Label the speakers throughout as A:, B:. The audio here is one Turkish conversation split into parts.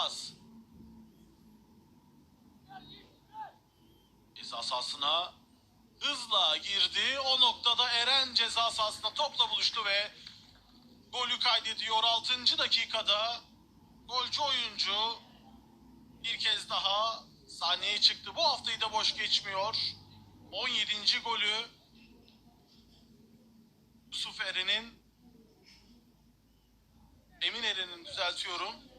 A: pas. Ceza sahasına hızla girdi. O noktada Eren ceza sahasında topla buluştu ve golü kaydediyor 6. dakikada. Golcü oyuncu bir kez daha sahneye çıktı. Bu haftayı da boş geçmiyor. 17. golü Yusuf Eren'in Emin Eren'in düzeltiyorum.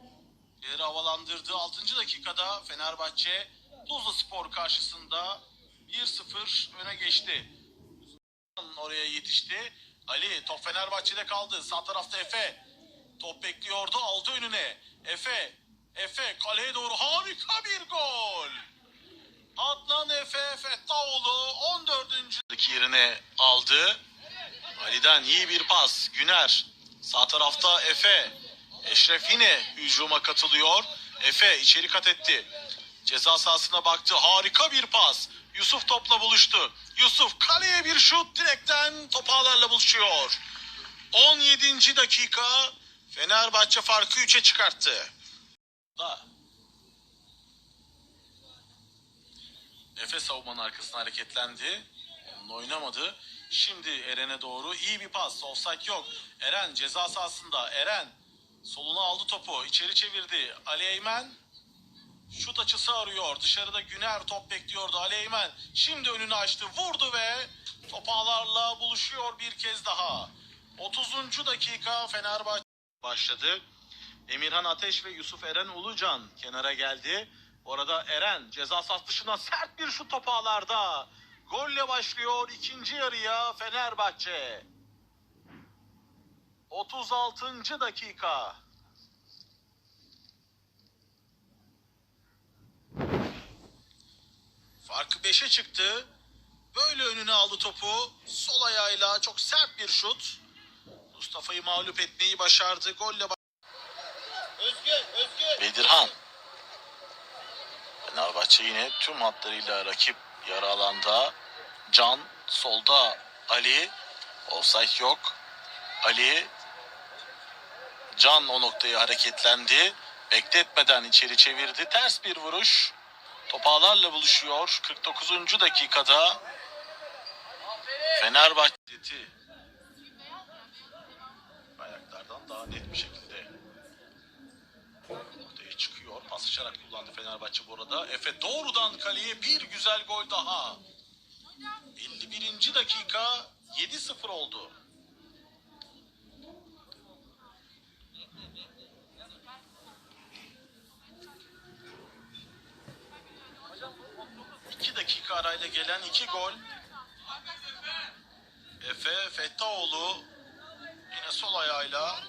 A: İleri havalandırdığı 6. dakikada Fenerbahçe Tuzla Spor karşısında 1-0 öne geçti. Oraya yetişti. Ali top Fenerbahçe'de kaldı. Sağ tarafta Efe. Top bekliyordu aldı önüne. Efe. Efe kaleye doğru harika bir gol. Adnan Efe Fettaoğlu 14. dakika yerine aldı. Ali'den iyi bir pas. Güner. Sağ tarafta Efe. Eşref yine hücuma katılıyor. Efe içeri kat etti. Ceza sahasına baktı. Harika bir pas. Yusuf topla buluştu. Yusuf kaleye bir şut direkten top ağlarla buluşuyor. 17. dakika Fenerbahçe farkı 3'e çıkarttı. Da. Efe savunmanın arkasına hareketlendi. Onunla oynamadı. Şimdi Eren'e doğru iyi bir pas. Offside yok. Eren ceza sahasında. Eren soluna aldı topu. içeri çevirdi. Ali Eymen şut açısı arıyor. Dışarıda Güner top bekliyordu. Ali Eymen şimdi önünü açtı. Vurdu ve top ağlarla buluşuyor bir kez daha. 30. dakika Fenerbahçe başladı. Emirhan Ateş ve Yusuf Eren Ulucan kenara geldi. Orada Eren ceza sahası dışına sert bir şut top ağlarda. Golle başlıyor ikinci yarıya Fenerbahçe. 36. dakika. Farkı 5'e çıktı. Böyle önüne aldı topu. Sol ayağıyla çok sert bir şut. Mustafa'yı mağlup etmeyi başardı. Golle
B: Özgür, Özgür.
A: Bedirhan. Fenerbahçe yine tüm hatlarıyla rakip yarı alanda. Can solda Ali. Offside yok. Ali. Can o noktaya hareketlendi. Bekletmeden içeri çevirdi. Ters bir vuruş. Top ağlarla buluşuyor. 49. dakikada Fenerbahçe ayaklardan daha net bir şekilde ortaya çıkıyor. Pas açarak kullandı Fenerbahçe bu arada. Efe doğrudan kaleye bir güzel gol daha. 51. dakika 7-0 oldu. Arayla gelen iki gol. Efe Fettaoğlu yine sol ayağıyla